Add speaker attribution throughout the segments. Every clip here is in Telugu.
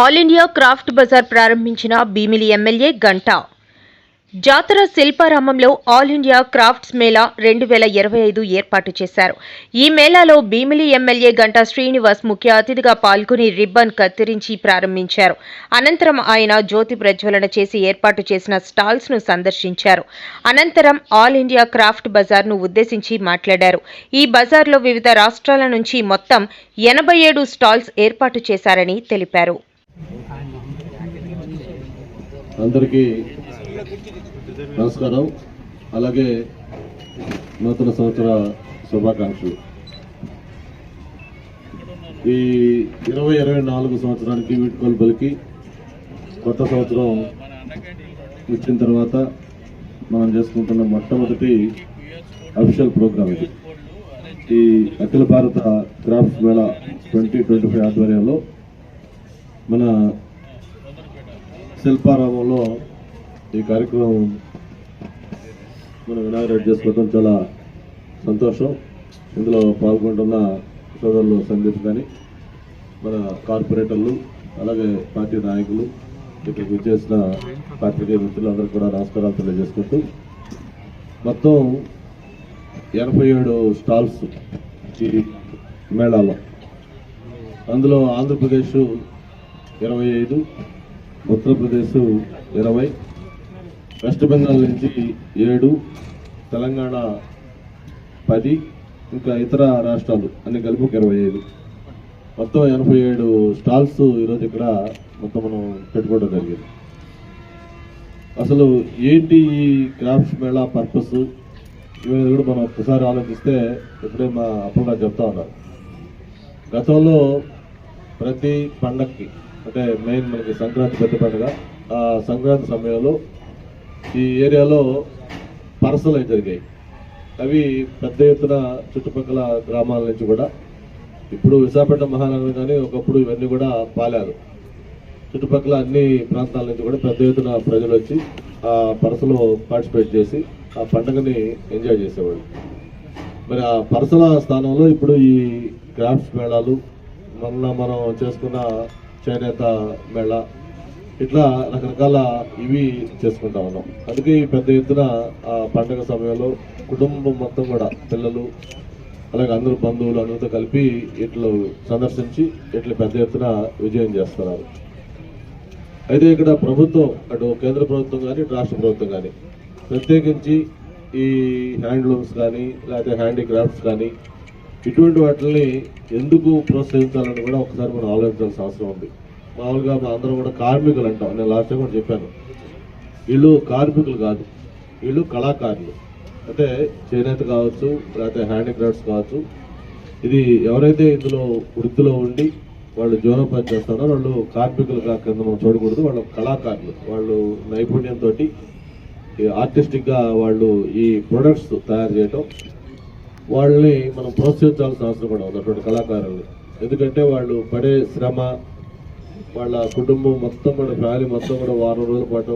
Speaker 1: ఆల్ ఇండియా క్రాఫ్ట్ బజార్ ప్రారంభించిన భీమిలి ఎమ్మెల్యే గంటా. జాతర శిల్పారామంలో ఆల్ ఇండియా క్రాఫ్ట్స్ మేళా రెండు వేల ఇరవై ఐదు ఏర్పాటు చేశారు. ఈ మేళాలో భీమిలి ఎమ్మెల్యే గంటా శ్రీనివాస్ ముఖ్య అతిథిగా పాల్గొని రిబ్బన్ కత్తిరించి ప్రారంభించారు. అనంతరం ఆయన జ్యోతి ప్రజ్వలన చేసి ఏర్పాటు చేసిన స్టాల్స్ను సందర్శించారు. అనంతరం ఆల్ ఇండియా క్రాఫ్ట్ బజార్ను ఉద్దేశించి మాట్లాడారు. ఈ బజార్లో వివిధ రాష్ట్రాల నుంచి మొత్తం ఎనభై ఏడు స్టాల్స్ ఏర్పాటు చేశారని తెలిపారు.
Speaker 2: అందరికీ నమస్కారం. అలాగే నూతన సంవత్సర శుభాకాంక్షలు. ఈ ఇరవై ఇరవై నాలుగు సంవత్సరానికి వీటికోలు పలికి కొత్త సంవత్సరం వచ్చిన తర్వాత మనం చేసుకుంటున్న మొట్టమొదటి అఫిషియల్ ప్రోగ్రామ్ ఇది. ఈ అఖిల భారత క్రాఫ్ట్స్ మేళా ట్వంటీ ట్వంటీ ఫైవ్ ఆధ్వర్యంలో మన శిల్పారామంలో ఈ కార్యక్రమం మనం ఇనాగరేట్ చేసుకోవడం చాలా సంతోషం. ఇందులో పాల్గొంటున్న సోదరులు సందీప్ కానీ మన కార్పొరేటర్లు అలాగే పార్టీ నాయకులు ఇక్కడికి వచ్చేసిన పార్టీ మిత్రులందరూ కూడా నమస్కారాలు తెలియజేసుకుంటూ మొత్తం ఎనభై ఏడు స్టాల్స్ ఈ మేళాలో. అందులో ఆంధ్రప్రదేశ్ ఇరవై ఐదు ఉత్తరప్రదేశ్ ఇరవై వెస్ట్ బెంగాల్ నుంచి ఏడు తెలంగాణ పది ఇంకా ఇతర రాష్ట్రాలు అన్ని కలిపి ఒక ఇరవై ఐదు. మొత్తం ఎనభై ఏడు స్టాల్స్ ఈరోజు ఇక్కడ మొత్తం మనం పెట్టుకోవడం జరిగింది. అసలు ఏంటి ఈ క్రాఫ్ట్స్ మేళా పర్పస్? ఇవన్నీ కూడా మనం ఒకసారి ఆలోచిస్తే ఇప్పుడే మా అప్పుడు చెప్తా ఉన్నారు. గతంలో ప్రతి పండక్కి అంటే మెయిన్ మనకి సంక్రాంతి పెద్ద పండుగ ఆ సంక్రాంతి సమయంలో ఈ ఏరియాలో పరసలు జరిగాయి. అవి పెద్ద ఎత్తున చుట్టుపక్కల గ్రామాల నుంచి కూడా ఇప్పుడు విశాఖపట్నం మహానగరం కానీ ఒకప్పుడు ఇవన్నీ కూడా పాలారు. చుట్టుపక్కల అన్ని ప్రాంతాల నుంచి కూడా పెద్ద ఎత్తున ప్రజలు వచ్చి ఆ పరసలో పార్టిసిపేట్ చేసి ఆ పండుగని ఎంజాయ్ చేసేవాళ్ళు. మరి ఆ పరసల స్థానంలో ఇప్పుడు ఈ క్రాఫ్ట్స్ మేళాలు మొన్న మనం చేసుకున్న చేనేత మేళ. ఇట్లా రకరకాల ఇవి చేసుకుంటా ఉన్నాం. అందుకే ఈ పెద్ద ఎత్తున ఆ పండగ సమయంలో కుటుంబం మొత్తం కూడా పిల్లలు అలాగే అందరూ బంధువులు అందరితో కలిపి ఇట్లు సందర్శించి ఇట్లా పెద్ద ఎత్తున విజయం చేస్తున్నారు. అయితే ఇక్కడ ప్రభుత్వం అటు కేంద్ర ప్రభుత్వం కానీ రాష్ట్ర ప్రభుత్వం కానీ ప్రత్యేకించి ఈ హ్యాండ్లూమ్స్ కానీ లేకపోతే హ్యాండీక్రాఫ్ట్స్ కానీ ఇటువంటి వాటిని ఎందుకు ప్రోత్సహించాలని కూడా ఒకసారి మనం ఆలోచించాల్సిన అవసరం ఉంది. మామూలుగా మన అందరం కూడా కార్మికులు అంటాం. నేను లాస్ట్ టైం కూడా చెప్పాను. వీళ్ళు కార్మికులు కాదు. వీళ్ళు కళాకారులు. అంటే చేనేత కావచ్చు లేకపోతే హ్యాండీక్రాఫ్ట్స్ కావచ్చు. ఇది ఎవరైతే ఇందులో వృత్తిలో ఉండి వాళ్ళు జీవనోపాధి చేస్తారో వాళ్ళు కార్మికులుగా కింద మనం చూడకూడదు. వాళ్ళు కళాకారులు. వాళ్ళు నైపుణ్యంతో ఆర్టిస్టిక్గా వాళ్ళు ఈ ప్రొడక్ట్స్ తయారు చేయటం వాళ్ళని మనం ప్రోత్సహించాల్సిన అవసరం కూడా ఉంది అటువంటి కళాకారుల్ని. ఎందుకంటే వాళ్ళు పడే శ్రమ వాళ్ళ కుటుంబం మొత్తం మన ఫ్యామిలీ మొత్తం కూడా వారం రోజుల పాటు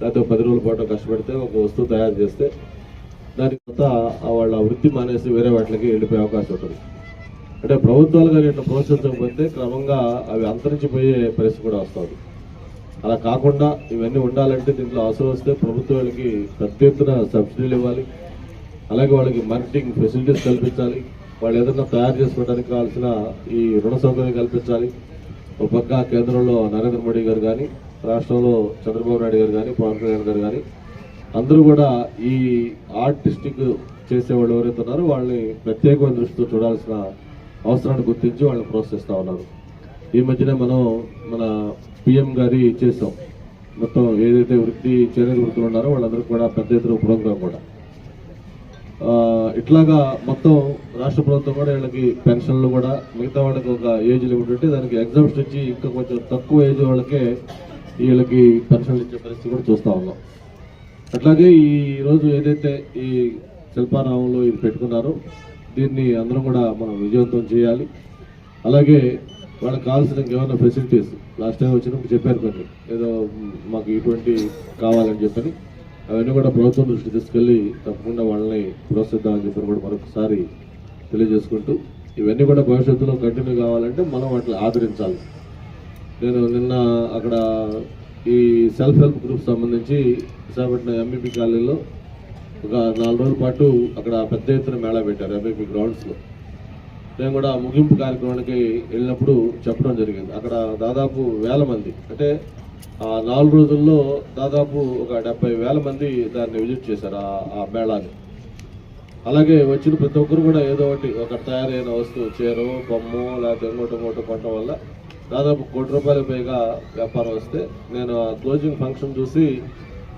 Speaker 2: లేకపోతే పది రోజుల పాటు కష్టపడితే ఒక వస్తువు తయారు చేస్తే దాని కొత్త వాళ్ళ వృత్తి మానేసి వేరే వాటికి వెళ్ళిపోయే అవకాశం ఉంటుంది. అంటే ప్రభుత్వాలు కానీ ఇట్లా ప్రోత్సహించకపోతే క్రమంగా అవి అంతరించిపోయే పరిస్థితి కూడా వస్తుంది అలా కాకుండా ఇవన్నీ ఉండాలంటే దీంట్లో అవసరం వస్తే ప్రభుత్వాలకి పెద్ద ఎత్తున సబ్సిడీలు ఇవ్వాలి. అలాగే వాళ్ళకి మార్కెటింగ్ ఫెసిలిటీస్ కల్పించాలి. వాళ్ళు ఏదైనా తయారు చేసుకోవడానికి కావాల్సిన ఈ రుణ సౌకర్యం కల్పించాలి. ఒక పక్క కేంద్రంలో నరేంద్ర మోడీ గారు కానీ రాష్ట్రంలో చంద్రబాబు నాయుడు గారు కానీ పవన్ కళ్యాణ్ గారు కానీ అందరూ కూడా ఈ ఆర్టిస్టిక్ చేసేవాళ్ళు ఎవరైతే ఉన్నారో వాళ్ళని ప్రత్యేకమైన దృష్టితో చూడాల్సిన అవసరాన్ని గుర్తించి వాళ్ళని ప్రోత్సహిస్తూ ఉన్నారు. ఈ మధ్యనే మనం మన పిఎం గారి చేసాం మొత్తం ఏదైతే వృత్తి చేనేత వృత్తులు ఉన్నారో వాళ్ళందరికీ కూడా పెద్ద ఎత్తున ప్రోగ్రాం కూడా. ఇట్లాగా మొత్తం రాష్ట్ర ప్రభుత్వం కూడా వీళ్ళకి పెన్షన్లు కూడా మిగతా వాళ్ళకి ఒక ఏజ్ లిమిట్ ఉంటే దానికి ఎగ్జామ్స్ ఇచ్చి ఇంకా కొంచెం తక్కువ ఏజ్ వాళ్ళకే వీళ్ళకి పెన్షన్లు ఇచ్చే పరిస్థితి కూడా చూస్తూ ఉన్నాం. అట్లాగే ఈరోజు ఏదైతే ఈ శిల్పారామంలో ఇది పెట్టుకున్నారో దీన్ని అందరం కూడా మనం విజయవంతం చేయాలి. అలాగే వాళ్ళకి కావాల్సిన ఏమైనా ఫెసిలిటీస్ లాస్ట్ టైం వచ్చినప్పుడు చెప్పారు కొన్ని. ఏదో మాకు ఇటువంటి కావాలని చెప్పని. అవన్నీ కూడా ప్రభుత్వం దృష్టి తీసుకెళ్ళి తప్పకుండా వాళ్ళని ప్రోత్సహిద్దామని చెప్పి కూడా మరొకసారి తెలియజేసుకుంటూ ఇవన్నీ కూడా భవిష్యత్తులో కంటిన్యూ కావాలంటే మనం వాటిని ఆదరించాలి. నేను నిన్న అక్కడ ఈ సెల్ఫ్ హెల్ప్ గ్రూప్ సంబంధించి విశాఖపట్నం ఎంబీపీ కాలనీలో ఒక నాలుగు రోజుల పాటు అక్కడ పెద్ద ఎత్తున మేళా పెట్టారు ఎంబీపీ గ్రౌండ్స్లో నేను కూడా ముగింపు కార్యక్రమానికి వెళ్ళినప్పుడు చెప్పడం జరిగింది. అక్కడ దాదాపు వేల మంది. అంటే ఆ నాలుగు రోజుల్లో దాదాపు ఒక డెబ్బై వేల మంది దాన్ని విజిట్ చేశారు ఆ ఆ మేళాని అలాగే వచ్చిన ప్రతి ఒక్కరు కూడా ఏదో ఒకటి ఒక తయారైన వస్తువు చీర బొమ్మ లేకపోతే ఇంకోటి ఇంకోటి కొనడం వల్ల దాదాపు కోటి రూపాయల పైగా వ్యాపారం వస్తే నేను ఆ క్లోజింగ్ ఫంక్షన్ చూసి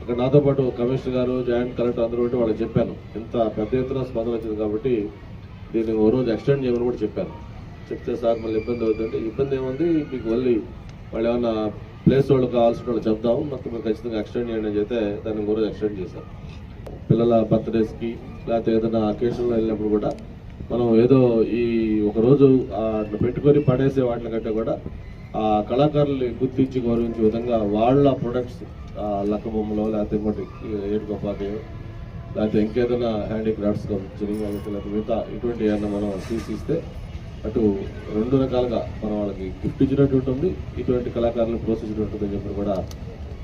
Speaker 2: అక్కడ నాతో పాటు కమిషనర్ గారు జాయింట్ కలెక్టర్ అందరూ ఉంటే వాళ్ళకి చెప్పాను. ఇంత పెద్ద ఎత్తున స్పందన వచ్చింది కాబట్టి దీన్ని ఓ రోజు ఎక్స్టెండ్ చేయమని కూడా చెప్పాను. చెప్తే సార్ మళ్ళీ ఇబ్బంది అవుతుందంటే ఇబ్బంది ఏముంది? మీకు మళ్ళీ వాళ్ళు ఏమన్నా ప్లేస్ వాళ్ళు కావాల్సిన వాళ్ళు చెప్దాము మొత్తం మీరు ఖచ్చితంగా ఎక్స్టెండ్ చేయండి అని చెప్తే దాన్ని కూడా ఎక్స్టెండ్ చేశాను పిల్లల బర్త్డేస్కి లేకపోతే ఏదైనా అకేషన్లో వెళ్ళినప్పుడు కూడా మనం ఏదో ఈ ఒకరోజు అట్లా పెట్టుకొని పడేసే వాటి కంటే కూడా ఆ కళాకారుల్ని గుర్తించి గౌరవించే విధంగా వాళ్ళ ప్రొడక్ట్స్ లక్క బొమ్మలో లేకపోతే ఇంకోటి ఏడుకొప్పాకి లేకపోతే ఇంకేదైనా హ్యాండీక్రాఫ్ట్స్ చిరిగి లేకపోతే మిగతా ఇటువంటి ఏమన్నా మనం తీసిస్తే అటు రెండు రకాలుగా మనం వాళ్ళకి గిఫ్ట్ ఇచ్చినట్టు ఉంటుంది ఇటువంటి కళాకారులను ప్రోత్సహించినట్టు ఉంటుందని చెప్పి కూడా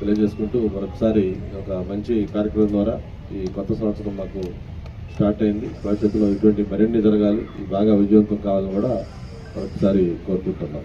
Speaker 2: తెలియజేసుకుంటూ మరొకసారి ఒక మంచి కార్యక్రమం ద్వారా ఈ కొత్త సంవత్సరం మాకు స్టార్ట్ అయింది. భవిష్యత్తులో ఇటువంటి మరిన్ని జరగాలి బాగా విజయవంతం కావాలని కూడా మరొకసారి కోరుకుంటున్నాం.